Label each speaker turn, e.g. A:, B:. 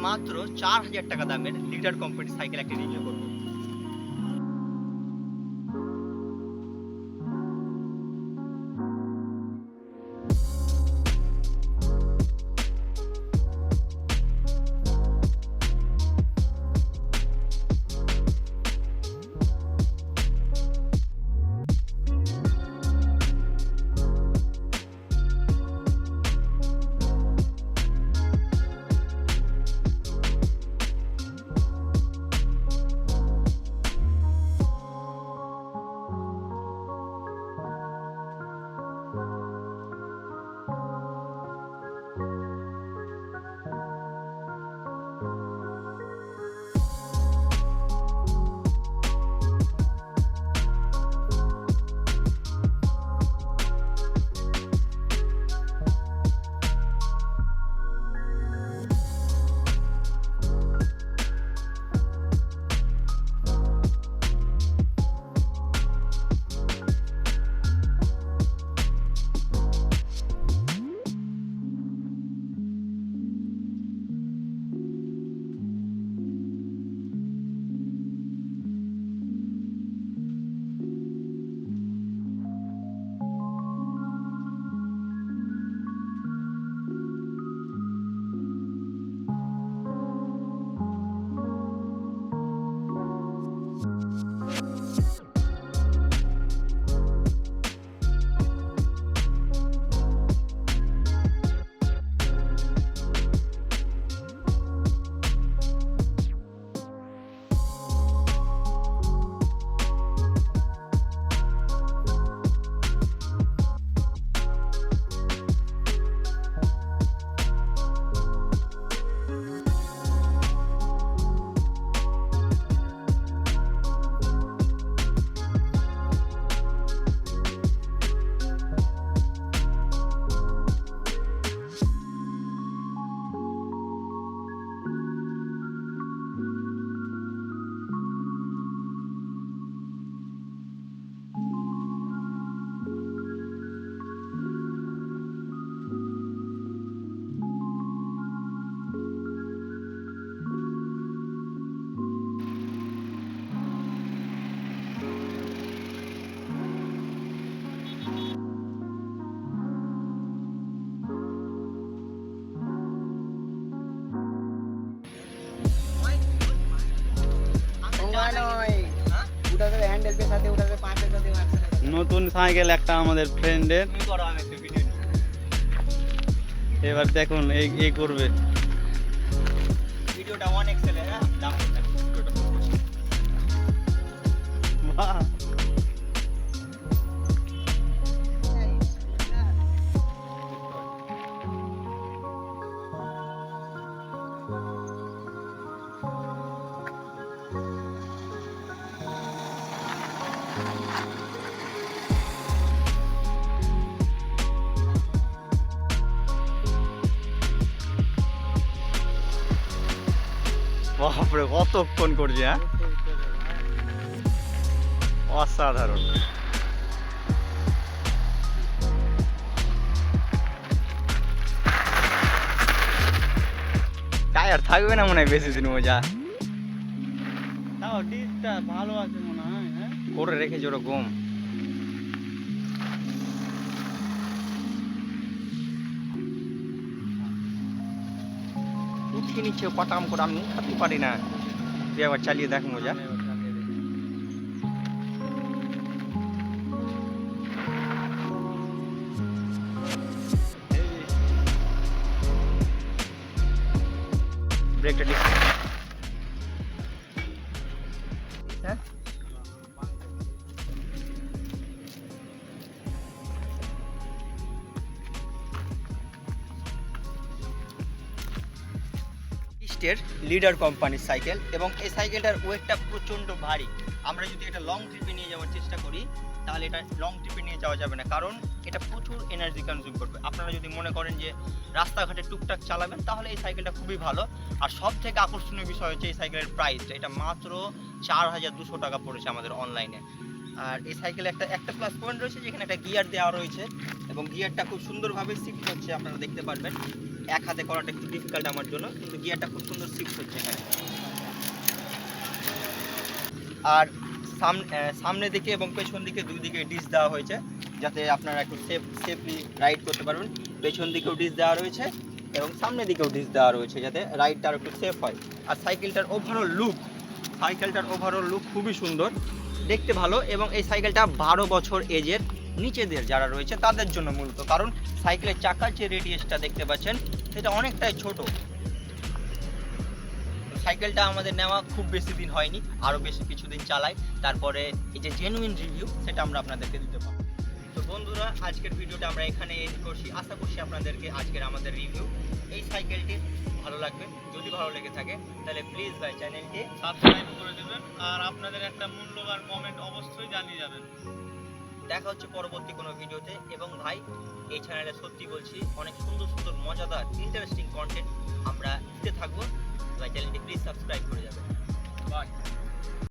A: মাত্র চার হাজার টাকা দামের লিডার কোম্পানির সাইকেল একটা রিভিউ করব।
B: নতুন সাইকেল একটা আমাদের ফ্রেন্ডের
A: তুমি করো আমি একটু ভিডিও
B: এবার দেখুন এই এই করবে।
A: ভিডিওটা অনেক ছেলে হ্যাঁ?
B: বাপরে, কতক্ষণ করছে হ্যাঁ? অসাধারণ। টায়ার থাকবে না মনে হয় বেশি দিন মজা
C: ভালো আছে
B: করে রেখেছে ওরকম উঠিয়ে নিচ্ছে পটাম করে আমি উঠাতে পারি না। তুই একবার চালিয়ে দেখ মজা। ব্রেকটা হ্যাঁ?
A: ইস্টের লিডার কোম্পানির সাইকেল এবং এই সাইকেলটার ওয়েটটা প্রচণ্ড ভারী। আমরা যদি এটা লং ট্রিপে নিয়ে যাওয়ার চেষ্টা করি, তাহলে এটা লং ট্রিপে নিয়ে যাওয়া যাবে না। কারণ এটা প্রচুর এনার্জি কনজিউম করবে। আপনারা যদি মনে করেন যে রাস্তাঘাটে টুকটাক চালাবেন, তাহলে এই সাইকেলটা খুবই ভালো। আর সব থেকে আকর্ষণীয় বিষয় হচ্ছে এই সাইকেলের প্রাইসটা এটা মাত্র চার হাজার দুশো টাকা পড়েছে আমাদের অনলাইনে আর এই সাইকেলে একটা একটা প্লাস পয়েন্ট রয়েছে যেখানে একটা গিয়ার দেওয়া রয়েছে এবং গিয়ারটা খুব সুন্দরভাবে শিফট হচ্ছে, আপনারা দেখতে পারবেন। এক হাতে করাটা একটু ডিফিকাল্ট আমার জন্য, কিন্তু গিয়ারটা খুব সুন্দর শিফট হচ্ছে এখানে। আর সামনে সামনে দিকে এবং পেছন দিকে দুই দিকে ডিস দেওয়া হয়েছে, যাতে আপনারা একটু সেফ সেফলি রাইড করতে পারবেন। পেছন দিকেও ডিস দেওয়া রয়েছে এবং সামনের দিকেও ডিস দেওয়া রয়েছে, যাতে রাইডটা একটু সেফ হয়। আর সাইকেলটার ওভারঅল লুক সাইকেলটার ওভারঅল লুক খুবই সুন্দর। দেখতে ভালো এবং এই সাইকেলটা বারো বছর এজের নিচেদের যারা রয়েছে তাদের জন্য মূলত, কারণ সাইকেলের চাকার যে রেডিয়াসটা দেখতে পাচ্ছেন সেটা অনেকটাই ছোট। সাইকেলটা আমাদের নেওয়া খুব বেশি দিন হয়নি, আরও বেশি কিছুদিন চালাই তারপরে এই যে জেনুইন রিভিউ সেটা আমরা আপনাদেরকে দিতে পারব। বন্ধুরা, আজকের ভিডিওটা আমরা এখানে এন্ড করছি। আশা করছি আপনাদেরকে আজকের আমাদের রিভিউ এই সাইকেলটি ভালো লাগবে। যদি ভালো লেগে থাকে, তাহলে প্লিজ ভাই চ্যানেলটি
C: সাবস্ক্রাইব করে দেবেন আর আপনাদের একটা মূল্যবান কমেন্ট অবশ্যই জানিয়ে যাবেন।
A: দেখা হচ্ছে পরবর্তী কোনো ভিডিওতে। এবং ভাই, এই চ্যানেলে সত্যি বলছি, অনেক সুন্দর সুন্দর, মজাদার ইন্টারেস্টিং কন্টেন্ট আমরা দিতে থাকব। ভাই চ্যানেলটি প্লিজ সাবস্ক্রাইব করে যাবেন।
C: বাই